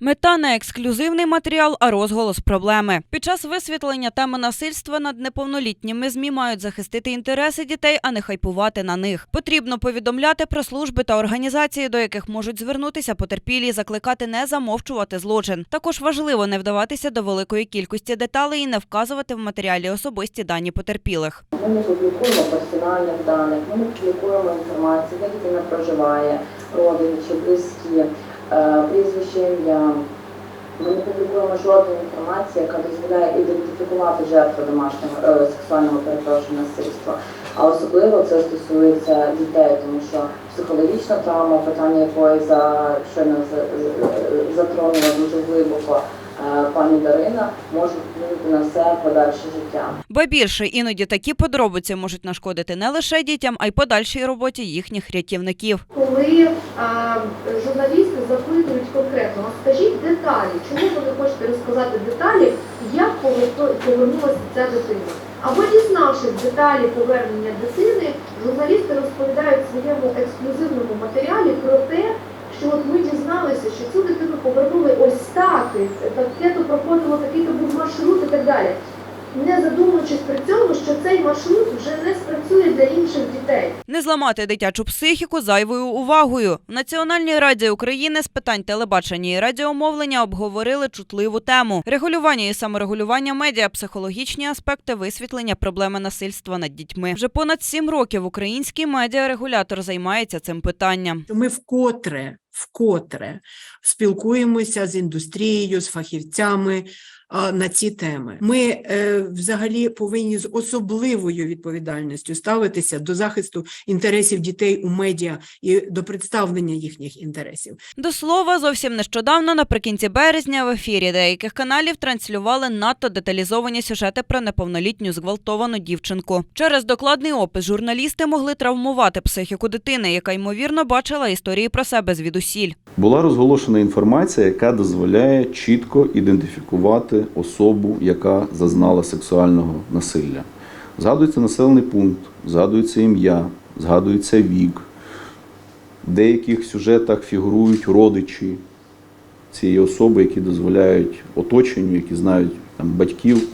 Мета не ексклюзивний матеріал, а розголос проблеми. Під час висвітлення теми насильства над неповнолітніми змі мають захистити інтереси дітей, а не хайпувати на них. Потрібно повідомляти про служби та організації, до яких можуть звернутися потерпілі, закликати не замовчувати злочин. Також важливо не вдаватися до великої кількості деталей і не вказувати в матеріалі особисті дані потерпілих. Ми не публікуємо персональних даних, ми не публікуємо інформацію, де дитина проживає, родичі, близькі, прізвище ім'я. Ми не публікуємо жодної інформації, яка дозволяє ідентифікувати жертву домашнього е, сексуального перепрошення насильства. А особливо це стосується дітей, тому що психологічна травма, питання якої за щойно за- за- затронула дуже глибоко е, пані Дарина, може вплинути на все подальше життя. Ба більше іноді такі подробиці можуть нашкодити не лише дітям, а й подальшій роботі їхніх рятівників. коли а, журналісти деталі, чому ви не хочете розказати деталі, як повернулася ця дитина. Або дізнавшись деталі повернення дитини, журналісти розповідають в своєму ексклюзивному матеріалі про те, що от ми дізналися, що цю дитину повернули ось так, таке-то проходило, такий-то був маршрут і так далі. Не задумуючись при цьому, що цей маршрут вже не спрацює для інших дітей. Не зламати дитячу психіку зайвою увагою. В Національній раді України з питань телебачення і радіомовлення обговорили чутливу тему регулювання і саморегулювання медіа, психологічні аспекти висвітлення проблеми насильства над дітьми. Вже понад сім років український медіарегулятор займається цим питанням. ми вкотре, вкотре спілкуємося з індустрією, з фахівцями на ці теми. Ми е, взагалі повинні з особливою відповідальністю ставитися до захисту інтересів дітей у медіа і до представлення їхніх інтересів. До слова, зовсім нещодавно, наприкінці березня, в ефірі деяких каналів транслювали надто деталізовані сюжети про неповнолітню зґвалтовану дівчинку. Через докладний опис журналісти могли травмувати психіку дитини, яка ймовірно бачила історії про себе звідусіль. Була розголошена інформація, яка дозволяє чітко ідентифікувати особу, яка зазнала сексуального насилля. Згадується населений пункт, згадується ім'я, згадується вік. В деяких сюжетах фігурують родичі цієї особи, які дозволяють оточенню, які знають там, батьків,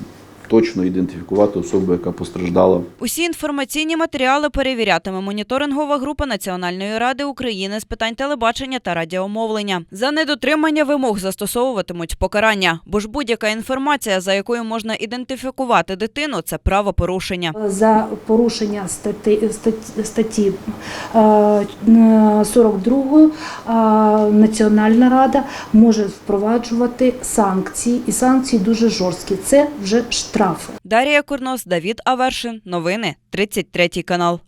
точно ідентифікувати особу, яка постраждала Усі інформаційні матеріали перевірятиме моніторингова група Національної ради України з питань телебачення та радіомовлення. За недотримання вимог застосовуватимуть покарання, бо ж будь-яка інформація, за якою можна ідентифікувати дитину, це правопорушення. за порушення статті, статті, статті е, 42 е, Національна рада може впроваджувати санкції, і санкції дуже жорсткі. Це вже штрафи. Дарія Курнос, Давід Авершин. Новини 33 канал.